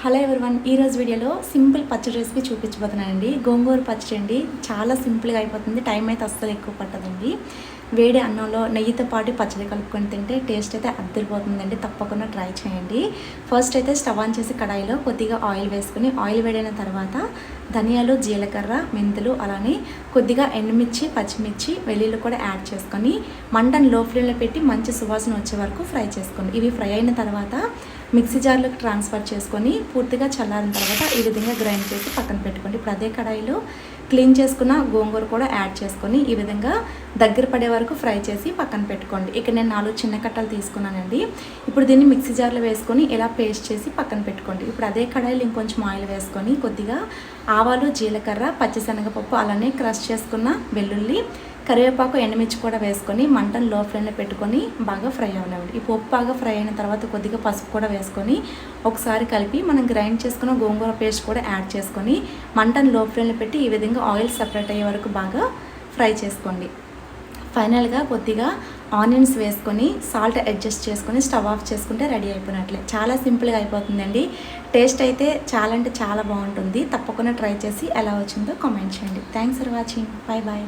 Hello everyone ఈరోజు వీడియోలో simple పచ్చడి రెసిపీ చూపించబోతున్నానండి. గోంగూర పచ్చడి అండి. చాలా సింపుల్గా అయిపోతుంది. టైం అయితే అస్సలు ఎక్కువ పట్టదండి. వేడి అన్నంలో నెయ్యితో పాటు పచ్చడి కలుపుకొని తింటే టేస్ట్ అయితే అద్దరిపోతుందండి. తప్పకుండా ట్రై చేయండి. ఫస్ట్ అయితే స్టవ్ ఆన్ చేసి కడాయిలో కొద్దిగా ఆయిల్ వేసుకుని ఆయిల్ వేడైన తర్వాత ధనియాలు జీలకర్ర మెంతులు అలానే కొద్దిగా ఎండుమిర్చి పచ్చిమిర్చి వెల్లుల్లి కూడా యాడ్ చేసుకొని మంటను లో ఫ్లేమ్లో పెట్టి మంచి సువాసన వచ్చే వరకు ఫ్రై చేసుకోండి. ఇవి ఫ్రై అయిన తర్వాత మిక్సీ జార్లోకి ట్రాన్స్ఫర్ చేసుకొని పూర్తిగా చల్లారిన తర్వాత ఈ విధంగా గ్రైండ్ చేసి పక్కన పెట్టుకోండి. ఇప్పుడు అదే కడాయిలో క్లీన్ చేసుకున్న గోంగూర కూడా యాడ్ చేసుకొని ఈ విధంగా దగ్గర పడే వరకు ఫ్రై చేసి పక్కన పెట్టుకోండి. ఇక్కడ నేను నాలుగు చిన్న కట్టలు తీసుకున్నానండి. ఇప్పుడు దీన్ని మిక్సీ జార్లో వేసుకొని ఇలా పేస్ట్ చేసి పక్కన పెట్టుకోండి. ఇప్పుడు అదే కడాయిలో ఇంకొంచెం ఆయిల్ వేసుకొని కొద్దిగా ఆవాలు జీలకర్ర పచ్చిశనగపప్పు అలానే క్రష్ చేసుకున్న వెల్లుల్లి కరివేపాకు ఎండుమిర్చి కూడా వేసుకొని మంటను లో ఫ్లేమ్లో పెట్టుకొని బాగా ఫ్రై అవ్వనివ్వండి. ఈ పప్పు బాగా ఫ్రై అయిన తర్వాత కొద్దిగా పసుపు కూడా వేసుకొని ఒకసారి కలిపి మనం గ్రైండ్ చేసుకున్న గోంగూర పేస్ట్ కూడా యాడ్ చేసుకొని మంటను లో ఫ్లేమ్లో పెట్టి ఈ విధంగా ఆయిల్ సపరేట్ అయ్యే వరకు బాగా ఫ్రై చేసుకోండి. ఫైనల్గా కొద్దిగా ఆనియన్స్ వేసుకొని సాల్ట్ అడ్జస్ట్ చేసుకొని స్టవ్ ఆఫ్ చేసుకుంటే రెడీ అయిపోయినట్లే. చాలా సింపుల్గా అయిపోతుందండి. టేస్ట్ అయితే చాలా అంటే చాలా బాగుంటుంది. తప్పకుండా ట్రై చేసి ఎలా వచ్చిందో కామెంట్ చేయండి. Thanks for watching bye bye